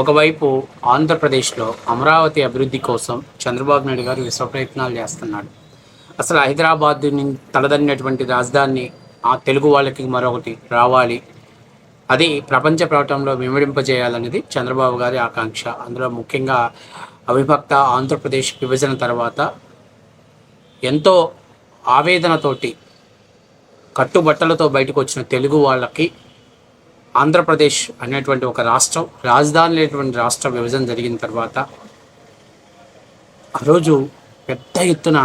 ఒకవైపు ఆంధ్రప్రదేశ్లో అమరావతి అభివృద్ధి కోసం చంద్రబాబు నాయుడు గారు విశ్వ ప్రయత్నాలు చేస్తున్నాడు. అసలు హైదరాబాద్ తలదన్నటువంటి రాజధాని ఆ తెలుగు వాళ్ళకి మరొకటి రావాలి. అది ప్రపంచ ప్రకటనలో విమడింపజేయాలనేది చంద్రబాబు గారి ఆకాంక్ష. అందులో ముఖ్యంగా అవిభక్త ఆంధ్రప్రదేశ్ విభజన తర్వాత ఎంతో ఆవేదనతోటి కట్టుబట్టలతో బయటకు వచ్చిన తెలుగు వాళ్ళకి ఆంధ్రప్రదేశ్ అనేటువంటి ఒక రాష్ట్రం రాజధాని లేనటువంటి రాష్ట్ర విభజన జరిగిన తర్వాత ఆ రోజు పెద్ద ఎత్తున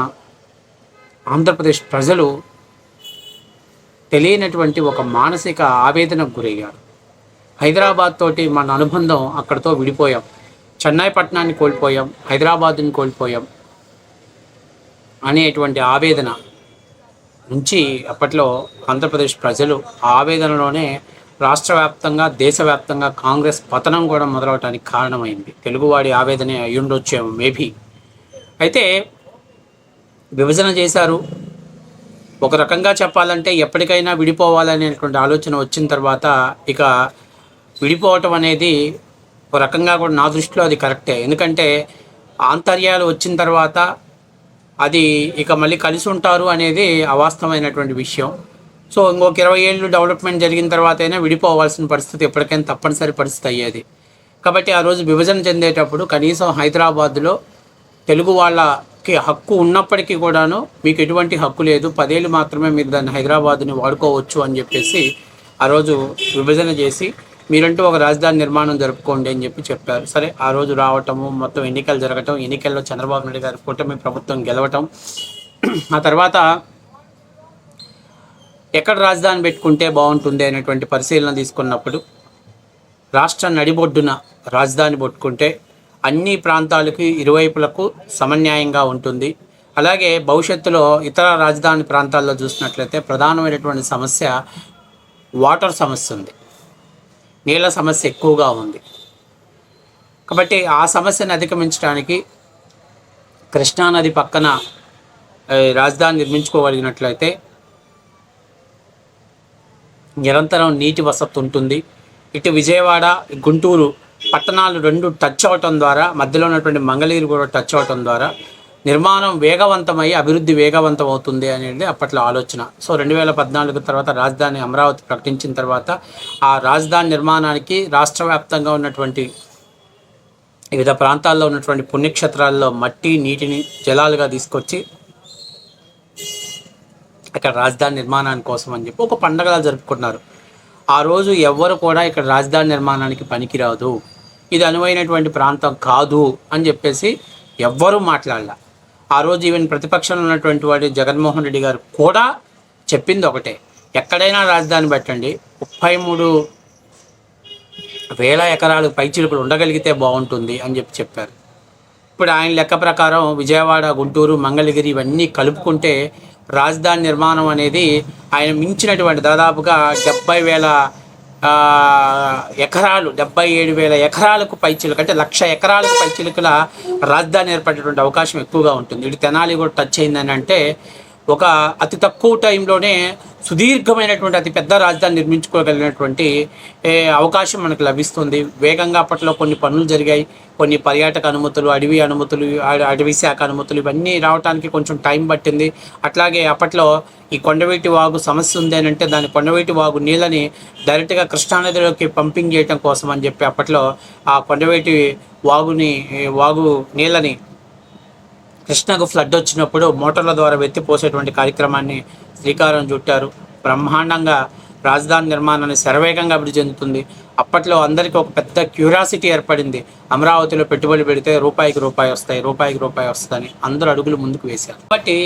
ఆంధ్రప్రదేశ్ ప్రజలు తెలియనటువంటి ఒక మానసిక ఆవేదనకు గురయ్యారు. హైదరాబాద్ తోటి మన అనుబంధం అక్కడితో విడిపోయాం. చెన్నై పట్టణాన్ని కోల్పోయాం హైదరాబాద్ని కోల్పోయాం అనేటువంటి ఆవేదన నుంచి అప్పట్లో ఆంధ్రప్రదేశ్ ప్రజలు ఆ ఆవేదనలోనే రాష్ట్ర వ్యాప్తంగా దేశవ్యాప్తంగా కాంగ్రెస్ పతనం కూడా మొదలవటానికి కారణమైంది. తెలుగువాడి ఆవేదనే అయ్యుండొచ్చేమో మేబీ. అయితే విభజన చేశారు. ఒక రకంగా చెప్పాలంటే ఎప్పటికైనా విడిపోవాలనేటువంటి ఆలోచన వచ్చిన తర్వాత ఇక విడిపోవటం అనేది ఒక రకంగా కూడా నా దృష్టిలో అది కరెక్టే. ఎందుకంటే ఆంతర్యాలు వచ్చిన తర్వాత అది ఇక మళ్ళీ కలిసి ఉంటారు అనేది అవాస్తవమైనటువంటి విషయం. సో ఇంకొక ఇరవై ఏళ్ళు డెవలప్మెంట్ జరిగిన తర్వాత అయినా విడిపోవాల్సిన పరిస్థితి ఎప్పటికైనా తప్పనిసరి పరిస్థితి అయ్యేది. కాబట్టి ఆ రోజు విభజన చెందేటప్పుడు కనీసం హైదరాబాద్లో తెలుగు వాళ్ళకి హక్కు ఉన్నప్పటికీ కూడాను మీకు ఎటువంటి హక్కు లేదు పదేళ్ళు మాత్రమే మీరు దాన్ని హైదరాబాద్ని వాడుకోవచ్చు అని చెప్పేసి ఆ రోజు విభజన చేసి మీరంటూ ఒక రాజధాని నిర్మాణం జరుపుకోండి అని చెప్పి చెప్పారు. సరే ఆ రోజు రావటము మొత్తం ఎన్నికలు జరగటం ఎన్నికల్లో చంద్రబాబు నాయుడు గారి కూటమి ప్రభుత్వం గెలవటం ఆ తర్వాత ఎక్కడ రాజధాని పెట్టుకుంటే బాగుంటుంది అనేటువంటి పరిశీలన తీసుకున్నప్పుడు రాష్ట్ర నడిబొడ్డున రాజధాని పెట్టుకుంటే అన్ని ప్రాంతాలకి ఇరువైపులకు సమన్యాయంగా ఉంటుంది. అలాగే భవిష్యత్తులో ఇతర రాజధాని ప్రాంతాల్లో చూసినట్లయితే ప్రధానమైనటువంటి సమస్య వాటర్ సమస్య ఉంది. నీళ్ళ సమస్య ఎక్కువగా ఉంది. కాబట్టి ఆ సమస్యను అధిగమించడానికి కృష్ణానది పక్కన రాజధాని నిర్మించుకోగలిగినట్లయితే నిరంతరం నీటి వసతి ఉంటుంది. ఇటు విజయవాడ గుంటూరు పట్టణాలు రెండు టచ్ అవటం ద్వారా మధ్యలో ఉన్నటువంటి మంగళగిరి కూడా టచ్ అవటం ద్వారా నిర్మాణం వేగవంతమై అభివృద్ధి వేగవంతం అవుతుంది అనేది అప్పట్లో ఆలోచన. సో రెండు వేల పద్నాలుగు తర్వాత రాజధాని అమరావతి ప్రకటించిన తర్వాత ఆ రాజధాని నిర్మాణానికి రాష్ట్ర వ్యాప్తంగా ఉన్నటువంటి వివిధ ప్రాంతాల్లో ఉన్నటువంటి పుణ్యక్షేత్రాల్లో మట్టి నీటిని జలాలుగా తీసుకొచ్చి ఇక్కడ రాజధాని నిర్మాణాని కోసం అని చెప్పి ఒక పండగలా జరుపుకున్నారు ఆ రోజు ఎవ్వరు కూడా ఇక్కడ రాజధాని నిర్మాణానికి పనికిరాదు. ఇది అనువైనటువంటి ప్రాంతం కాదు అని చెప్పేసి ఎవ్వరూ మాట్లాడాల. ఆ రోజు ఈవెన్ ప్రతిపక్షంలో ఉన్నటువంటి వాడు జగన్మోహన్ రెడ్డి గారు కూడా చెప్పింది ఒకటే. ఎక్కడైనా రాజధాని పెట్టండి. ముప్పై మూడు వేల ఎకరాలు పైచిలుకలు ఉండగలిగితే బాగుంటుంది అని చెప్పి చెప్పారు. ఇప్పుడు ఆయన లెక్క ప్రకారం విజయవాడ గుంటూరు మంగళగిరి ఇవన్నీ కలుపుకుంటే రాజధాని నిర్మాణం అనేది ఆయన మించినటువంటి దాదాపుగా డెబ్బై వేల ఎకరాలు డెబ్బై ఏడు వేల ఎకరాలకు పైచిలుక అంటే లక్ష ఎకరాలకు పైచిలుకల రాజధాని ఏర్పడేటువంటి అవకాశం ఎక్కువగా ఉంటుంది. ఇటు తెనాలి కూడా టచ్ అయిందని అంటే ఒక అతి తక్కువ టైంలోనే సుదీర్ఘమైనటువంటి అతి పెద్ద రాజధాని నిర్మించుకోగలిగినటువంటి అవకాశం మనకు లభిస్తుంది. వేగంగా అప్పట్లో కొన్ని పనులు జరిగాయి. కొన్ని పర్యాటక అనుమతులు అడవి అనుమతులు అడవి శాఖ అనుమతులు ఇవన్నీ రావడానికి కొంచెం టైం పట్టింది. అట్లాగే అప్పట్లో ఈ కొండవీటి వాగు సమస్య ఉంది అని అంటే దాని కొండవీటి వాగు నీళ్ళని డైరెక్ట్గా కృష్ణానదిలోకి పంపింగ్ చేయటం కోసం అని చెప్పి అప్పట్లో ఆ కొండవీటి వాగుని వాగు నీళ్ళని కృష్ణకు ఫ్లడ్ వచ్చినప్పుడు మోటార్ల ద్వారా వెత్తిపోసేటువంటి కార్యక్రమాన్ని శ్రీకారం చుట్టారు. బ్రహ్మాండంగా రాజధాని నిర్మాణాన్ని శరవేగంగా అభివృద్ధి చెందుతుంది. అప్పట్లో అందరికీ ఒక పెద్ద క్యూరియాసిటీ ఏర్పడింది. అమరావతిలో పెట్టుబడి పెడితే రూపాయికి రూపాయి వస్తాయి రూపాయికి రూపాయి వస్తాయని అందరూ అడుగులు ముందుకు వేశారు. కాబట్టి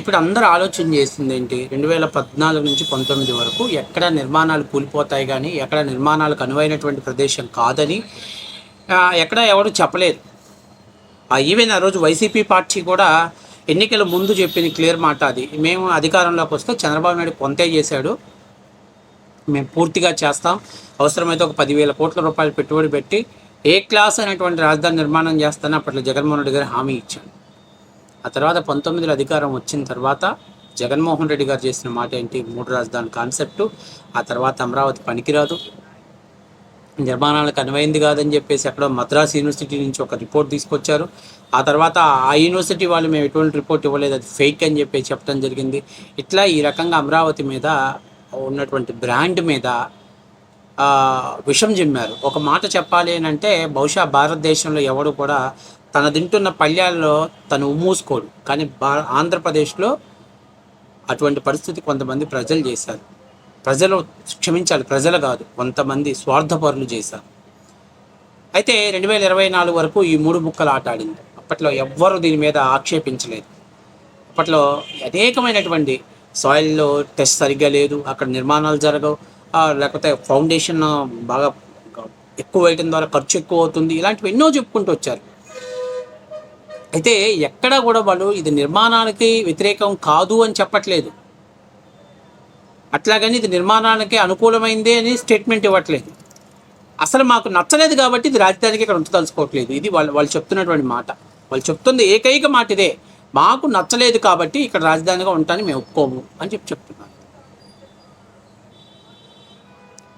ఇప్పుడు అందరూ ఆలోచన చేసింది ఏంటి? రెండు వేల పద్నాలుగు నుంచి పంతొమ్మిది వరకు ఎక్కడ నిర్మాణాలు కూలిపోతాయి కానీ ఎక్కడ నిర్మాణాలకు అనువైనటువంటి ప్రదేశం కాదని ఎక్కడ ఎవరు చెప్పలేదు. ఈవెన్ ఆ రోజు వైసీపీ పార్టీ కూడా ఎన్నికల ముందు చెప్పింది క్లియర్ మాట అది. మేము అధికారంలోకి వస్తే చంద్రబాబు నాయుడు కొంతే చేశాడు. మేము పూర్తిగా చేస్తాం. అవసరమైతే ఒక పదివేల కోట్ల రూపాయలు పెట్టుబడి పెట్టి ఏ క్లాస్ అనేటువంటి రాజధాని నిర్మాణం చేస్తానని అప్పట్లో జగన్మోహన్ రెడ్డి గారు హామీ ఇచ్చాడు. ఆ తర్వాత పంతొమ్మిదిలో అధికారం వచ్చిన తర్వాత జగన్మోహన్ రెడ్డి గారు చేసిన మాట ఏంటి? మూడు రాజధాని కాన్సెప్టు. ఆ తర్వాత అమరావతి పనికిరాదు. నిర్మాణాలకు అనువైంది కాదని చెప్పేసి అక్కడ మద్రాస్ యూనివర్సిటీ నుంచి ఒక రిపోర్ట్ తీసుకొచ్చారు. ఆ తర్వాత ఆ యూనివర్సిటీ వాళ్ళు మేము ఎటువంటి రిపోర్ట్ ఇవ్వలేదు అది ఫేక్ అని చెప్పి చెప్పడం జరిగింది. ఇట్లా ఈ రకంగా అమరావతి మీద ఉన్నటువంటి బ్రాండ్ మీద విషం జిమ్మారు. ఒక మాట చెప్పాలి అని అంటే బహుశా భారతదేశంలో ఎవడు కూడా తన తింటున్న పళ్ళ్యాల్లో తను మూసుకోడు కానీ బా ఆంధ్రప్రదేశ్లో అటువంటి పరిస్థితి కొంతమంది ప్రజలు చేశారు. ప్రజలు క్షమించాలి ప్రజలు కాదు కొంతమంది స్వార్థపరులు చేశారు. అయితే రెండు వేల ఇరవై నాలుగు వరకు ఈ మూడు ముక్కలు ఆట ఆడింది. అప్పట్లో ఎవ్వరూ దీని మీద ఆక్షేపించలేదు. అప్పట్లో అనేకమైనటువంటి సాయిల్లో టెస్ట్ సరిగ్గా లేదు అక్కడ నిర్మాణాలు జరగవు లేకపోతే ఫౌండేషన్ బాగా ఎక్కువ వేయటం ద్వారా ఖర్చు ఎక్కువ అవుతుంది ఇలాంటివి ఎన్నో చెప్పుకుంటూ వచ్చారు. అయితే ఎక్కడా కూడా వాళ్ళు ఇది నిర్మాణానికి వ్యతిరేకం కాదు అని చెప్పట్లేదు. అట్లాగని ఇది నిర్మాణానికి అనుకూలమైందే అని స్టేట్మెంట్ ఇవ్వట్లేదు. అసలు మాకు నచ్చలేదు కాబట్టి ఇది రాజధానికి ఇక్కడ ఉంచదలుచుకోవట్లేదు. ఇది వాళ్ళు వాళ్ళు చెప్తున్నటువంటి మాట. వాళ్ళు చెప్తుంది ఏకైక మాట ఇదే. మాకు నచ్చలేదు కాబట్టి ఇక్కడ రాజధానిగా ఉంటాను మేము ఒప్పుకోము అని చెప్పి చెప్తున్నారు.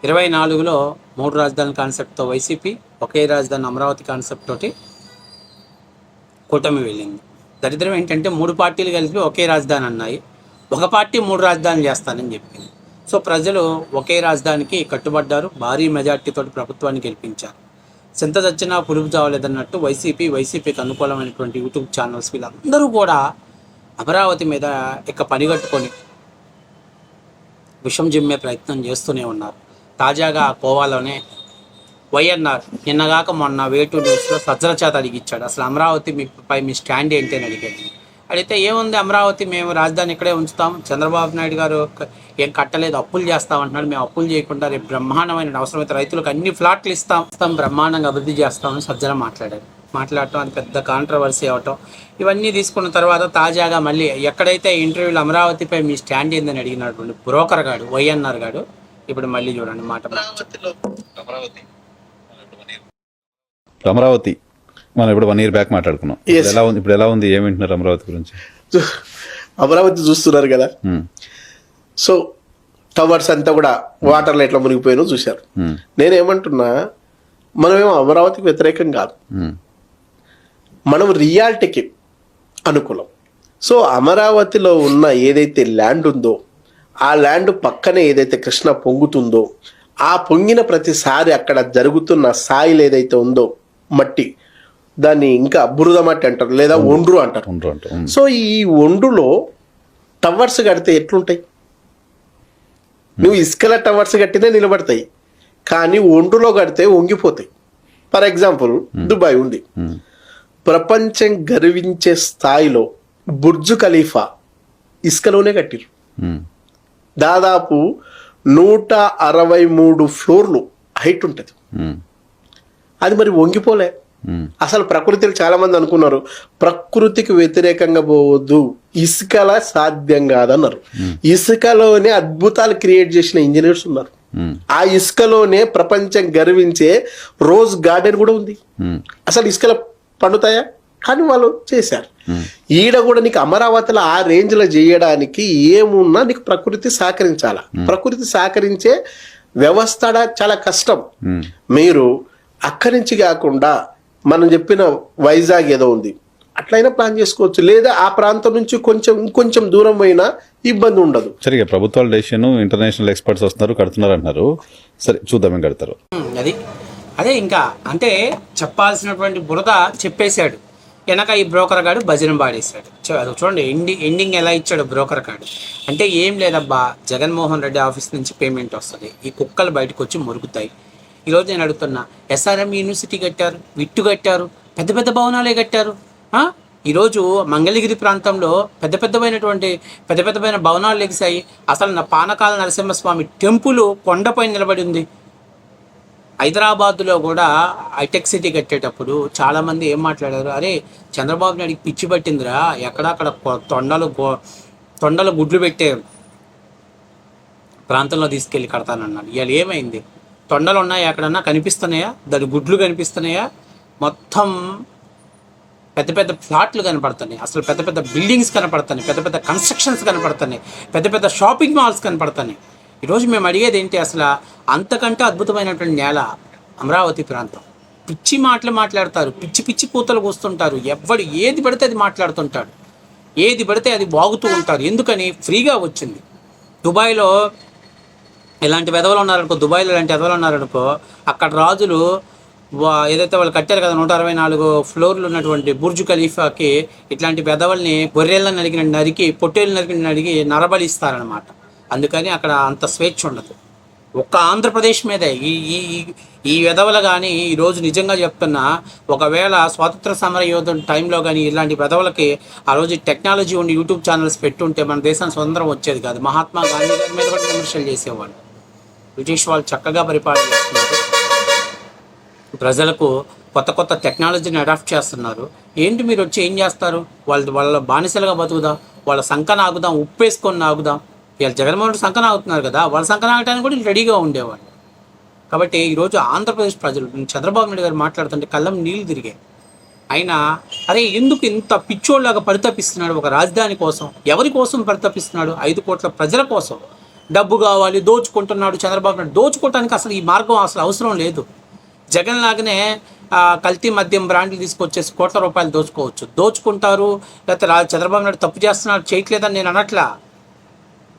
ఇరవై నాలుగులో మూడు రాజధాని కాన్సెప్ట్తో వైసీపీ ఒకే రాజధాని అమరావతి కాన్సెప్ట్ తోటి కూటమి వెళ్ళింది. దరిద్రం ఏంటంటే మూడు పార్టీలు కలిపి ఒకే రాజధాని అన్నాయి. ఒక పార్టీ మూడు రాజధానులు చేస్తానని చెప్పింది. సో ప్రజలు ఒకే రాజధానికి కట్టుబడ్డారు. భారీ మెజార్టీతో ప్రభుత్వాన్ని గెలిపించారు. చింత చచ్చినా పులుపు చావలేదన్నట్టు వైసీపీ వైసీపీకి అనుకూలమైనటువంటి యూట్యూబ్ ఛానల్స్ వీళ్ళందరూ కూడా అమరావతి మీద ఇక పనిగట్టుకొని విషం జిమ్మే ప్రయత్నం చేస్తూనే ఉన్నారు. తాజాగా కోవాలోనే వైఎన్ఆర్ నిన్నగాక మొన్న వేటు న్యూస్లో సజ్జల చేత అడిగిచ్చాడు. అసలు అమరావతి మీ పై మీ స్టాండ్ ఏంటి అని అడిగాడు. అడిగితే ఏముంది అమరావతి? మేము రాజధాని ఇక్కడే ఉంచుతాం. చంద్రబాబు నాయుడు గారు ఏం కట్టలేదు అప్పులు చేస్తాం అంటున్నాడు. మేము అప్పులు చేయకుండా రేపు బ్రహ్మాండమైన అవసరమైతే రైతులకు అన్ని ఫ్లాట్లు ఇస్తాం. ఇస్తాం బ్రహ్మాండంగా అభివృద్ధి చేస్తామని సజ్జల మాట్లాడారు మాట్లాడటం అది పెద్ద కాంట్రవర్సీ అవటం. ఇవన్నీ తీసుకున్న తర్వాత తాజాగా మళ్ళీ ఎక్కడైతే ఇంటర్వ్యూలు అమరావతిపై మీ స్టాండ్ ఏందని అడిగినటువంటి బ్రోకర్ గాడు వైఎన్ఆర్ గాడు ఇప్పుడు మళ్ళీ చూడండి మాట అమరావతి. అమరావతి. మనం ఇప్పుడు వన్ ఇయర్ బ్యాక్ మాట్లాడుకున్నాం. ఎలా ఉంది ఇప్పుడు ఎలా ఉంది ఏం వింటున్నారు అమరావతి గురించి? అమరావతి చూస్తున్నారు కదా. ఉమ్, సో టవర్స్ అంతా కూడా వాటర్లో ఎట్లా మునిగిపోయినో చూశారు. ఉమ్, నేనేమంటున్నా మనమేమో అమరావతికి వ్యతిరేకం కాదు. ఉమ్, మనం రియాలిటీకి అనుకూలం. సో అమరావతిలో ఉన్న ఏదైతే ల్యాండ్ ఉందో ఆ ల్యాండ్ పక్కనే ఏదైతే కృష్ణ పొంగుతుందో ఆ పొంగిన ప్రతిసారి అక్కడ జరుగుతున్న సాయిల్ ఏదైతే ఉందో మట్టి దాన్ని ఇంకా బురద మట్టి అంటారు లేదా ఒండ్రు అంటారు. ఉండరు అంట ఉమ్, సో ఈ ఒండులో టవర్స్ కడితే ఎట్లుంటాయి? నువ్వు ఇసుకల టవర్స్ కట్టితే నిలబడతాయి కానీ ఒండులో కడితే వంగిపోతాయి. ఫర్ ఎగ్జాంపుల్ దుబాయ్ ఉంది. ప్రపంచం గర్వించే స్థాయిలో బుర్జు ఖలీఫా ఇసుకలోనే కట్టిరు. దాదాపు నూట అరవై మూడు ఫ్లోర్లు హైట్ ఉంటుంది. అది మరి వంగిపోలే. అసలు ప్రకృతిలో చాలా మంది అనుకున్నారు ప్రకృతికి వ్యతిరేకంగా పోవద్దు ఇసుకల సాధ్యం కాదన్నారు. ఇసుకలోనే అద్భుతాలు క్రియేట్ చేసిన ఇంజనీర్స్ ఉన్నారు. ఆ ఇసుకలోనే ప్రపంచం గర్వించే రోజ్ గార్డెన్ కూడా ఉంది. అసలు ఇసుకల పండుతాయా? కానీ వాళ్ళు చేశారు. ఈడ కూడా నీకు అమరావతిలో ఆ రేంజ్లో చేయడానికి ఏమున్నా నీకు ప్రకృతి సహకరించాల? ప్రకృతి సహకరించే వ్యవస్థ చాలా కష్టం. మీరు అక్కడి నుంచి కాకుండా మనం చెప్పిన వైజాగ్ ఏదో ఉంది. అట్లయినా ప్లాన్ చేసుకోవచ్చు. లేదా ఆ ప్రాంతం నుంచి కొంచెం ఇంకొంచెం దూరం అయినా ఇబ్బంది ఉండదు. సరే ఇక ప్రభుత్వాల డెసిషన్ ఇంటర్నేషనల్ ఎక్స్పర్ట్స్ వస్తున్నారు కడుతున్నారు అంటున్నారు సరే చూద్దాం ఏం కడతారు. అది. అదే ఇంకా అంటే చెప్పాల్సినటువంటి బురద చెప్పేశాడు. వెనక ఈ బ్రోకర్ గాడు భజన పాడేశాడు. చూడండి ఎండింగ్ ఎండింగ్ ఎలా ఇచ్చాడు బ్రోకర్ గాడు? అంటే ఏం లేదబ్బా జగన్మోహన్ రెడ్డి ఆఫీస్ నుంచి పేమెంట్ వస్తుంది. ఈ కుక్కలు బయటకు వచ్చి మురుగుతాయి. ఈరోజు నేను అడుగుతున్నా ఎస్ఆర్ఎం యూనివర్సిటీ కట్టారు విట్టు కట్టారు పెద్ద పెద్ద భవనాలే కట్టారు ఈరోజు మంగళగిరి ప్రాంతంలో పెద్ద పెద్దమైనటువంటి పెద్ద పెద్దమైన భవనాలు లెగిసాయి అసలు నా పానకాల నరసింహస్వామి టెంపుల్ కొండపై నిలబడి ఉంది. హైదరాబాద్లో కూడా హైటెక్ సిటీ కట్టేటప్పుడు చాలామంది ఏం మాట్లాడారు? అరే చంద్రబాబు నాయుడికి పిచ్చి పట్టిందిరా ఎక్కడక్కడ తొండలు తొండలు గుడ్లు పెట్టే ప్రాంతంలో తీసుకెళ్ళి కడతానన్నాడు. ఇవాళ ఏమైంది? తొండలు ఉన్నాయా ఎక్కడన్నా? కనిపిస్తున్నాయా? దాని గుడ్లు కనిపిస్తున్నాయా? మొత్తం పెద్ద పెద్ద ఫ్లాట్లు కనపడుతున్నాయి. అసలు పెద్ద పెద్ద బిల్డింగ్స్ కనపడుతున్నాయి. పెద్ద పెద్ద కన్స్ట్రక్షన్స్ కనపడుతున్నాయి. పెద్ద పెద్ద షాపింగ్ మాల్స్ కనపడుతున్నాయి. ఈరోజు మేము అడిగేది ఏంటి? అసలు అంతకంటే అద్భుతమైనటువంటి నేల అమరావతి ప్రాంతం. పిచ్చి మాటలు మాట్లాడతారు. పిచ్చి పిచ్చి కూతలు కూస్తుంటారు. ఎవ్వడు ఏది పడితే అది మాట్లాడుతుంటాడు. ఏది పడితే అది బాగుతూ ఉంటారు. ఎందుకని? ఫ్రీగా వచ్చింది. దుబాయ్లో ఇలాంటి వెధవలు ఉన్నారనుకో దుబాయ్లో ఇలాంటి వెధవలు ఉన్నారనుకో అక్కడ రాజులు వా- ఏదైతే వాళ్ళు కట్టారు కదా నూట అరవై నాలుగు ఫ్లోర్లు ఉన్నటువంటి బుర్జు ఖలీఫాకి ఇట్లాంటి వెధవల్ని గొర్రెలను నరికిన నరికి పొట్టేళ్ళు నరికిన నరిగి నరబలి ఇస్తారనమాట అందుకని అక్కడ అంత స్వేచ్ఛ ఉండదు. ఒక్క ఆంధ్రప్రదేశ్ మీదే. ఈ ఈ ఈ- ఈ వెధవలు కానీ ఈరోజు నిజంగా చెప్తున్నా ఒకవేళ స్వాతంత్ర సమర యోధుల టైంలో కానీ ఇలాంటి వెధవలకి ఆ రోజు టెక్నాలజీ ఉండి యూట్యూబ్ ఛానల్స్ పెట్టుంటే మన దేశం స్వతంత్రం వచ్చేది కాదు. మహాత్మా గాంధీ గారి మీద కూడా విమర్శలు చేసేవాళ్ళు. బ్రిటిష్ వాళ్ళు చక్కగా పరిపాలన చేస్తున్నారు. ప్రజలకు కొత్త కొత్త టెక్నాలజీని అడాప్ట్ చేస్తున్నారు. ఏంటి మీరు వచ్చి ఏం చేస్తారు? వాళ్ళ వాళ్ళ బానిసలుగా బతుకుదాం? వాళ్ళ సంకన ఆగుదాం ఉప్పేసుకొని ఆగుదాం వీళ్ళ జగన్మోహన్ రెడ్డి సంకన ఆగుతున్నారు కదా వాళ్ళ సంకన ఆగటానికి కూడా రెడీగా ఉండేవాళ్ళు. కాబట్టి ఈరోజు ఆంధ్రప్రదేశ్ ప్రజలు చంద్రబాబు నాయుడు గారు మాట్లాడుతుంటే కళ్ళం నీళ్ళు తిరిగాయి. అయినా అరే ఎందుకు ఇంత పిచ్చోళ్ళగా పరితపిస్తున్నాడు ఒక రాజధాని కోసం? ఎవరి కోసం పరితపిస్తున్నాడు? ఐదు కోట్ల ప్రజల కోసం. డబ్బు కావాలి దోచుకుంటున్నాడు చంద్రబాబు నాయుడు. దోచుకోవటానికి అసలు ఈ మార్గం అసలు అవసరం లేదు. జగన్ లాగానే కల్తీ మద్యం బ్రాండ్లు తీసుకొచ్చేసి కోట్ల రూపాయలు దోచుకోవచ్చు. దోచుకుంటారు లేకపోతే చంద్రబాబు నాయుడు తప్పు చేస్తున్నాడు చేయట్లేదని నేను అనట్లా.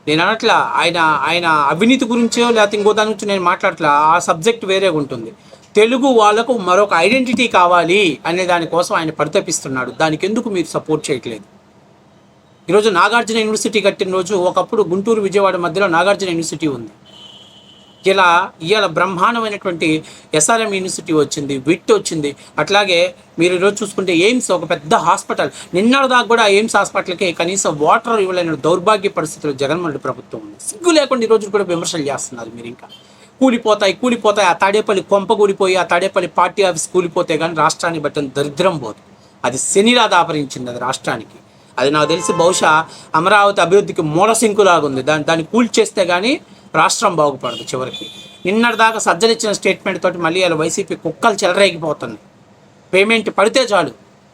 నేను అనట్లా. ఆయన ఆయన అవినీతి గురించో లేకపోతే ఇంకో దాని గురించి నేను మాట్లాడట్లా. ఆ సబ్జెక్ట్ వేరే ఉంటుంది. తెలుగు వాళ్ళకు మరొక ఐడెంటిటీ కావాలి అనే దానికోసం ఆయన పరితపిస్తున్నాడు. దానికి ఎందుకు మీరు సపోర్ట్ చేయట్లేదు? ఈరోజు నాగార్జున యూనివర్సిటీ కట్టిన రోజు ఒకప్పుడు గుంటూరు విజయవాడ మధ్యలో నాగార్జున యూనివర్సిటీ ఉంది. ఇలా ఇవాళ బ్రహ్మాండమైనటువంటి ఎస్ఆర్ఎం యూనివర్సిటీ వచ్చింది విట్ వచ్చింది. అట్లాగే మీరు ఈరోజు చూసుకుంటే ఎయిమ్స్ ఒక పెద్ద హాస్పిటల్. నిన్నటిదాకా కూడా ఎయిమ్స్ హాస్పిటల్కి కనీసం వాటర్ ఇవ్వలేని దౌర్భాగ్య పరిస్థితులు జగన్మోహన్ ప్రభుత్వం ఉంది. సిగ్గు లేకుండా ఈ కూడా విమర్శలు చేస్తున్నారు మీరు ఇంకా. కూలిపోతాయి కూలిపోతాయి ఆ తాడేపల్లి కొంప కూలిపోయి ఆ తాడేపల్లి పార్టీ ఆఫీస్ కూలిపోతే కానీ రాష్ట్రాన్ని బట్టిన దరిద్రం పోదు. అది శనిలా దాపరించింది అది రాష్ట్రానికి. అది నాకు తెలిసి బహుశా అమరావతి అభివృద్ధికి మూల శంకులాగా ఉంది. దాన్ని దాన్ని కూల్చేస్తే కానీ రాష్ట్రం బాగుపడదు చివరికి. నిన్నటిదాకా సజ్జనిచ్చిన స్టేట్మెంట్ తోటి మళ్ళీ అలా వైసీపీ కుక్కలు చెలరేగిపోతుంది. పేమెంట్ పడితే చాలు.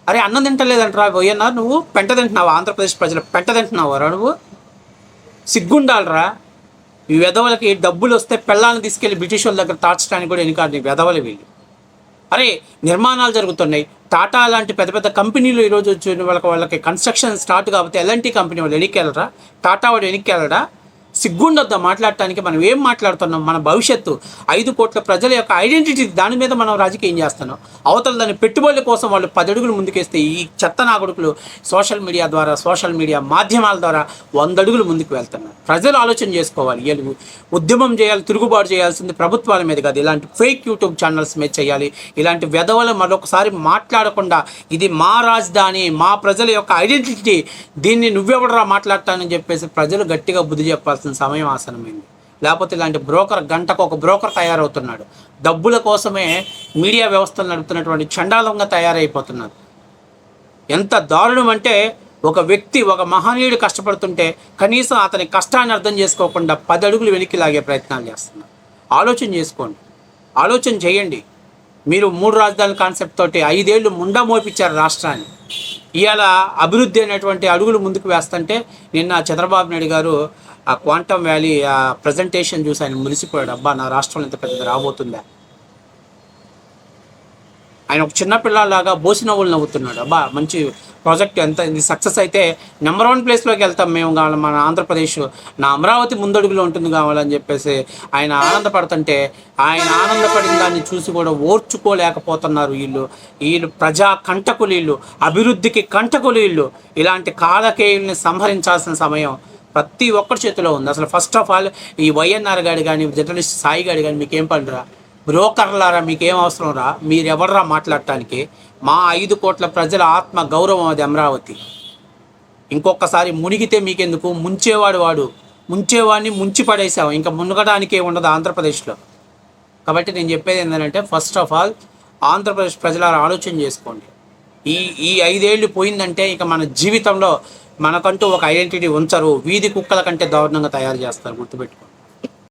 అరే అన్నం తింటలేదంటరా పోయన్నారు నువ్వు పెంట తింటున్నావు? ఆంధ్రప్రదేశ్ ప్రజలు పెంట తింటున్నావు నువ్వు? సిగ్గుండాలరా. ఈ వెధవలకి డబ్బులు వస్తే పెళ్ళాలను తీసుకెళ్ళి బ్రిటిష్ వాళ్ళ దగ్గర తార్చడానికి కూడా ఎన్నికాదు వెధవలు వీళ్ళు. అరే నిర్మాణాలు జరుగుతున్నాయి. టాటా లాంటి పెద్ద పెద్ద కంపెనీలు ఈరోజు వచ్చిన వాళ్ళకి వాళ్ళకి కన్స్ట్రక్షన్ స్టార్ట్ కాబట్టి ఎల్ఎన్టీ కంపెనీ వాళ్ళు వెనక్కి వెళ్ళరా టాటా వాడు వెనక్కి వెళ్ళడా సిగ్గుండొద్దా మాట్లాడటానికి? మనం ఏం మాట్లాడుతున్నాం? మన భవిష్యత్తు. ఐదు కోట్ల ప్రజల యొక్క ఐడెంటిటీ దాని మీద మనం రాజకీయం చేస్తున్నాం. అవతల దాని పెట్టుబడుల కోసం వాళ్ళు పది అడుగులు ముందుకేస్తే ఈ చెత్త నాగడుకులు సోషల్ మీడియా ద్వారా సోషల్ మీడియా మాధ్యమాల ద్వారా వందడుగులు ముందుకు వెళ్తున్నారు. ప్రజలు ఆలోచన చేసుకోవాలి. వీళ్ళు ఉద్యమం చేయాలి తిరుగుబాటు చేయాల్సింది ప్రభుత్వాల మీద కాదు. ఇలాంటి ఫేక్ యూట్యూబ్ ఛానల్స్ మీద చేయాలి. ఇలాంటి వెధవలు మరొకసారి మాట్లాడకుండా ఇది మా రాజధాని మా ప్రజల యొక్క ఐడెంటిటీ. దీన్ని నువ్వెవడరా మాట్లాడతానని చెప్పేసి ప్రజలు గట్టిగా బుద్ధి చెప్పాల్సిన సమయం ఆసనమైంది. లేకపోతే ఇలాంటి బ్రోకర్ గంటకు ఒక బ్రోకర్ తయారవుతున్నాడు. డబ్బుల కోసమే మీడియా వ్యవస్థలు నడుపుతున్నటువంటి చండాలంగా తయారైపోతున్నారు. ఎంత దారుణం అంటే ఒక వ్యక్తి ఒక మహనీయుడు కష్టపడుతుంటే కనీసం అతని కష్టాన్ని అర్థం చేసుకోకుండా పది అడుగులు వెనక్కి లాగే ప్రయత్నాలు చేస్తున్నారు. ఆలోచన చేసుకోండి. ఆలోచన చేయండి. మీరు మూడు రాజధానుల కాన్సెప్ట్ తోటి ఐదేళ్ళు ముండా మోపించారు రాష్ట్రాన్ని. ఇవాళ అభివృద్ధి అనేటువంటి అడుగులు ముందుకు వేస్తుంటే నిన్న చంద్రబాబు నాయుడు గారు ఆ క్వాంటమ్ వ్యాలీ ఆ ప్రజెంటేషన్ చూసి ఆయన మురిసిపోయాడు. అబ్బా నా రాష్ట్రంలో ఇంత పెద్దది రాబోతుందా? ఆయన ఒక చిన్న పిల్లలాగా బోసి నవ్వులు నవ్వుతున్నాడు. అబ్బా మంచి ప్రాజెక్ట్ ఎంత ఇది సక్సెస్ అయితే నెంబర్ వన్ ప్లేస్లోకి వెళ్తాం మేము కావాలి మన ఆంధ్రప్రదేశ్. నా అమరావతి ముందడుగులో ఉంటుంది కావాలని చెప్పేసి ఆయన ఆనందపడుతుంటే ఆయన ఆనందపడిన దాన్ని చూసి కూడా ఓర్చుకోలేకపోతున్నారు వీళ్ళు. వీళ్ళు ప్రజా కంటకులు వీళ్ళు అభివృద్ధికి కంటకులు వీళ్ళు ఇలాంటి కాలకేయుల్ని సంహరించాల్సిన సమయం ప్రతి ఒక్కరి చేతిలో ఉంది. అసలు ఫస్ట్ ఆఫ్ ఆల్ ఈ వైఎన్ఆర్ గారి కానీ జర్నలిస్ట్ సాయి గారు కానీ మీకేం పనిరా? బ్రోకర్లారా మీకేం అవసరం రా మీరెవర్రా మాట్లాడటానికి? మా ఐదు కోట్ల ప్రజల ఆత్మ గౌరవం అది అమరావతి. ఇంకొకసారి మునిగితే మీకెందుకు? ముంచేవాడు వాడు. ముంచేవాడిని ముంచి పడేసావు ఇంకా మునగడానికే ఉండదు ఆంధ్రప్రదేశ్లో. కాబట్టి నేను చెప్పేది ఏంటంటే ఫస్ట్ ఆఫ్ ఆల్ ఆంధ్రప్రదేశ్ ప్రజల ఆలోచన చేసుకోండి. ఈ ఈ ఐదేళ్ళు పోయిందంటే ఇక మన జీవితంలో మనకంటూ ఒక ఐడెంటిటీ ఉంచరు. వీధి కుక్కల కంటే దారుణంగా తయారు చేస్తారు. గుర్తుపెట్టుకో